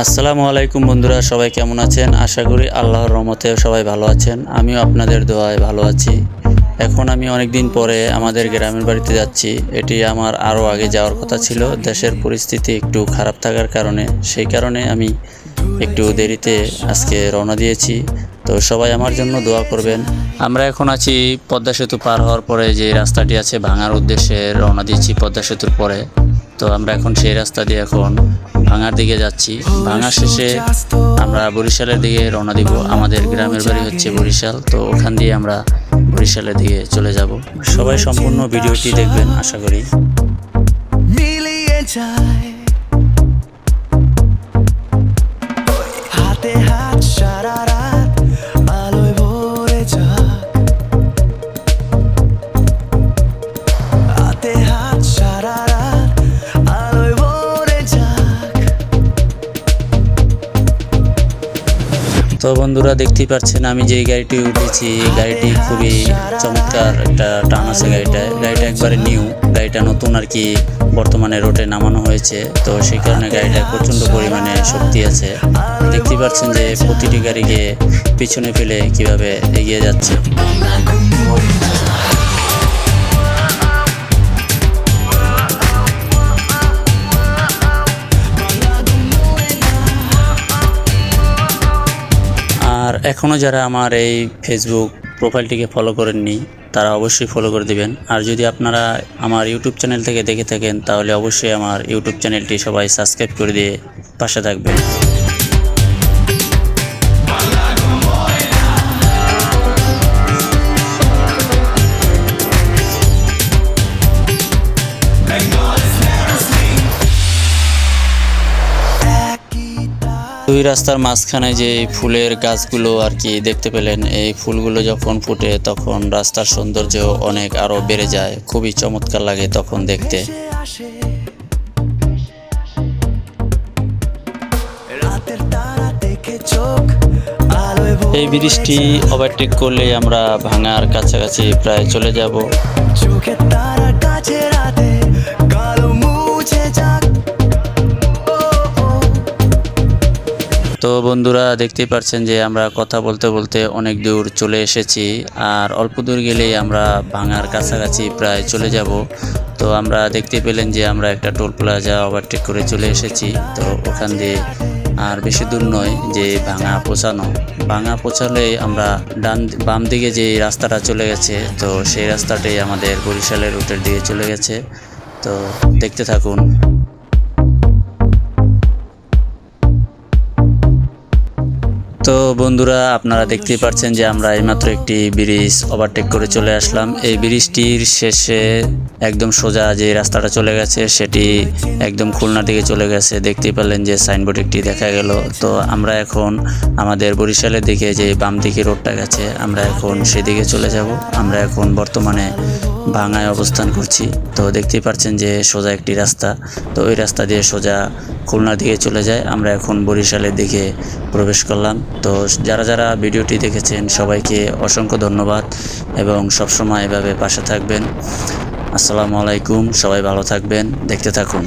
আসসালামু আলাইকুম বন্ধুরা, সবাই কেমন আছেন? আশা করি আল্লাহর রহমতে সবাই ভালো আছেন। আমিও আপনাদের দোয়ায় ভালো আছি। এখন আমি অনেক দিন পরে আমাদের গ্রামের বাড়িতে যাচ্ছি। এটি আমার আরও আগে যাওয়ার কথা ছিল। দেশের পরিস্থিতি একটু খারাপ থাকার কারণে, সেই কারণে আমি একটু দেরিতে আজকে রওনা দিয়েছি। তো সবাই আমার জন্য দোয়া করবেন। আমরা এখন আছি পদ্মা সেতু পার হওয়ার পরে যে রাস্তাটি আছে ভাঙার উদ্দেশ্যে রওনা দিয়েছি পদ্মা সেতুর পরে। তো আমরা এখন সেই রাস্তা দিয়ে এখন ভাঙার দিকে যাচ্ছি। ভাঙা শেষে আমরা বরিশালের দিকে রওনা দিব। আমাদের গ্রামের বাড়ি হচ্ছে বরিশাল। তো ওখান দিয়ে আমরা বরিশালের দিকে চলে যাব। সবাই সম্পূর্ণ ভিডিওটি দেখবেন, আশা করি। মিলিয়ে যায়। তো বন্ধুরা দেখতেই পাচ্ছেন, আমি যে গাড়িটি উঠেছি, এই গাড়িটি খুবই চমৎকার একটা টান আছে গাড়িটা। গাড়িটা একবারে নিউ, গাড়িটা নতুন আর কি বর্তমানে রোডে নামানো হয়েছে। তো সেই কারণে গাড়িটা প্রচণ্ড পরিমাণে শক্তি আছে। দেখতেই পাচ্ছেন যে প্রতিটি গাড়িকে পিছনে ফেলে কীভাবে এগিয়ে যাচ্ছে। এখনও যারা আমার এই ফেসবুক প্রোফাইলটিকে ফলো করেননি, তারা অবশ্যই ফলো করে দিবেন। আর যদি আপনারা আমার ইউটিউব চ্যানেল থেকে দেখে থাকেন, তাহলে অবশ্যই আমার ইউটিউব চ্যানেলটি সবাই সাবস্ক্রাইব করে দিয়ে পাশে থাকবেন। দুই রাস্তার মাঝখানে যে ফুলের গাছগুলো আর কি দেখতে পেলেন, এই ফুলগুলো যখন ফুটে তখন রাস্তার সৌন্দর্য অনেক আরও বেড়ে যায়। খুবই চমৎকার লাগে তখন দেখতে। এই ব্রিজটি ওভারটেক করলে আমরা ভাঙার কাছাকাছি প্রায় চলে যাব। তারা কাছে রাতে তো বন্ধুরা দেখতেই পাচ্ছেন যে আমরা কথা বলতে বলতে অনেক দূর চলে এসেছি, আর অল্প দূর গেলেই আমরা ভাঙার কাছাকাছি প্রায় চলে যাব। তো আমরা দেখতে পেলেন যে আমরা একটা টোল প্লাজা ওভারটেক করে চলে এসেছি। তো ওখান দিয়ে আর বেশি দূর নয় যে ভাঙা পৌঁছানো। ভাঙা পৌঁছালে আমরা ডান, বাম দিকে যে রাস্তাটা চলে গেছে, তো সেই রাস্তাটাই আমাদের বরিশালের রুটের দিকে চলে গেছে। তো দেখতে থাকুন। বন্ধুরা, আপনারা দেখতেই পাচ্ছেন যে আমরা এইমাত্র একটি ব্রিজ ওভারটেক করে চলে আসলাম। এই ব্রিজটির শেষে একদম সোজা যে রাস্তাটা চলে গেছে, সেটি একদম খুলনা দিকে চলে গেছে। দেখতেই পেলেন যে সাইনবোর্ড একটি দেখা গেল। তো আমরা এখন আমাদের বরিশালের দিকে যে বাম দিকে রোডটা গেছে, আমরা এখন সেদিকে চলে যাব। আমরা এখন বর্তমানে ভাঙায় অবস্থান করছি। তো দেখতেই পাচ্ছেন যে সোজা একটি রাস্তা। তো ওই রাস্তা দিয়ে সোজা খুলনার দিকে চলে যায়। আমরা এখন বরিশালের দিকে প্রবেশ করলাম। তো যারা যারা ভিডিওটি দেখেছেন, সবাইকে অসংখ্য ধন্যবাদ এবং সবসময় এভাবে পাশে থাকবেন। আসসালামু আলাইকুম। সবাই ভালো থাকবেন। দেখতে থাকুন।